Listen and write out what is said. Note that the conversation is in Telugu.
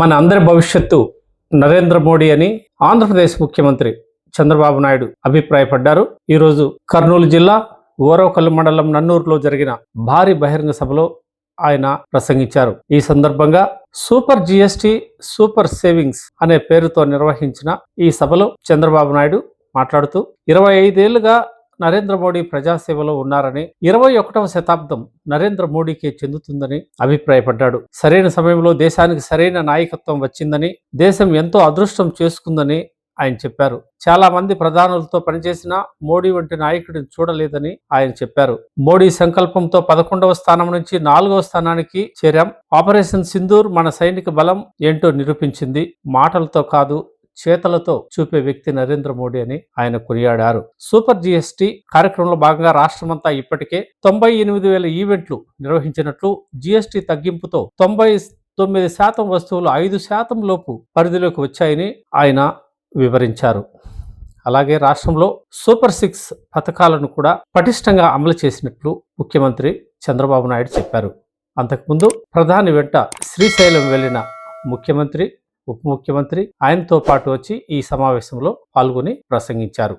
మన అందరి భవిష్యత్తు నరేంద్ర మోడీ అని ఆంధ్రప్రదేశ్ ముఖ్యమంత్రి చంద్రబాబు నాయుడు అభిప్రాయపడ్డారు. ఈరోజు కర్నూలు జిల్లా ఓరవకల్లు మండలం నన్నూరులో జరిగిన భారీ బహిరంగ సభలో ఆయన ప్రసంగించారు. ఈ సందర్భంగా సూపర్ జిఎస్టి సూపర్ సేవింగ్స్ అనే పేరుతో నిర్వహించిన ఈ సభలో చంద్రబాబు నాయుడు మాట్లాడుతూ ఇరవై ఐదేళ్ళుగా నరేంద్ర మోడీ ప్రజాసేవలో ఉన్నారని ఇరవై ఒకటవ శతాబ్దం నరేంద్ర మోడీకే చెందుతుందని అభిప్రాయపడ్డాడు. సరైన సమయంలో దేశానికి సరైన నాయకత్వం వచ్చిందని దేశం ఎంతో అదృష్టం చేసుకుందని ఆయన చెప్పారు. చాలా మంది ప్రధానులతో పనిచేసిన మోడీ వంటి నాయకుడిని చూడలేదని ఆయన చెప్పారు. మోడీ సంకల్పంతో పదకొండవ స్థానం నుంచి నాలుగవ స్థానానికి చేరాం. ఆపరేషన్ సింధూర్ మన సైనిక బలం ఏంటో నిరూపించింది. మాటలతో కాదు చేతలతో చూపే వ్యక్తి నరేంద్ర మోడీ అని ఆయన కొనియాడారు. సూపర్ జిఎస్టి కార్యక్రమంలో భాగంగా రాష్ట్రమంతా ఇప్పటికే తొంభై ఎనిమిది వేల ఈవెంట్లు నిర్వహించినట్లు జిఎస్టి తగ్గింపుతో తొంభై తొమ్మిది శాతం వస్తువులు ఐదు శాతం లోపు పరిధిలోకి వచ్చాయని ఆయన వివరించారు. అలాగే రాష్ట్రంలో సూపర్ సిక్స్ పథకాలను కూడా పటిష్టంగా అమలు చేసినట్లు ముఖ్యమంత్రి చంద్రబాబు నాయుడు చెప్పారు. అంతకుముందు ప్రధాని వెంట శ్రీశైలం వెళ్ళిన ముఖ్యమంత్రి ఉప ముఖ్యమంత్రి ఆయనతో పాటు వచ్చి ఈ సమావేశంలో పాల్గొని ప్రసంగించారు.